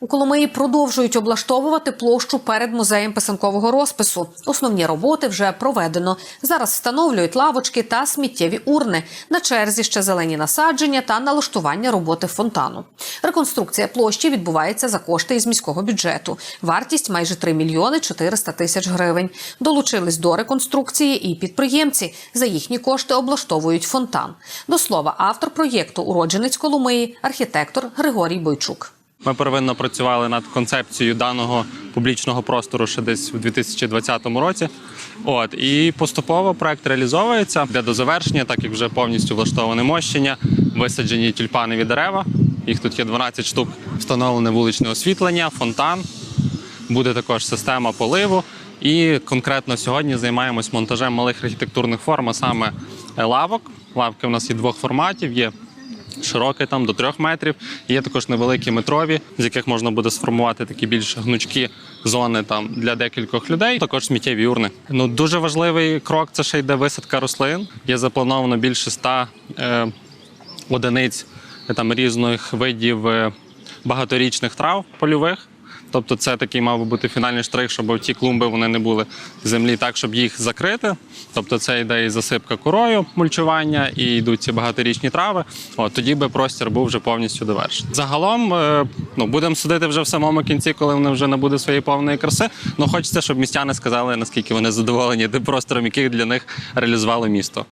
У Коломиї продовжують облаштовувати площу перед музеєм писанкового розпису. Основні роботи вже проведено. Зараз встановлюють лавочки та сміттєві урни. На черзі ще зелені насадження та налаштування роботи фонтану. Реконструкція площі відбувається за кошти із міського бюджету. Вартість майже 3 мільйони 400 тисяч гривень. Долучились до реконструкції і підприємці. За їхні кошти облаштовують фонтан. До слова, автор проєкту уродженець Коломиї, архітектор Григорій Бойчук. Ми первинно працювали над концепцією даного публічного простору ще десь у 2020 році. От і поступово проект реалізовується де до завершення, так як вже повністю влаштоване мощення, висаджені тюльпанові дерева. Їх тут є 12 штук. Встановлене вуличне освітлення, фонтан. Буде також система поливу. І конкретно сьогодні займаємось монтажем малих архітектурних форм, а саме лавок. Лавки у нас є двох форматів. Є широкий там до трьох метрів. Є також невеликі метрові, з яких можна буде сформувати такі більш гнучкі зони там для декількох людей. Також сміттєві урни. Ну дуже важливий крок. Це ще йде висадка рослин. Є заплановано більше ста е, одиниць е, там різних видів е, багаторічних трав польових. Тобто це такий мав би бути фінальний штрих, щоб ті клумби вони не були в землі так, щоб їх закрити. Тобто це йде і засипка корою, мульчування, і йдуть ці багаторічні трави. От тоді би простір був вже повністю довершений. Загалом, е, ну будемо судити вже в самому кінці, коли вони вже набуде своєї повної краси. Ну хочеться, щоб містяни сказали, наскільки вони задоволені тим простором, який для них реалізувало місто.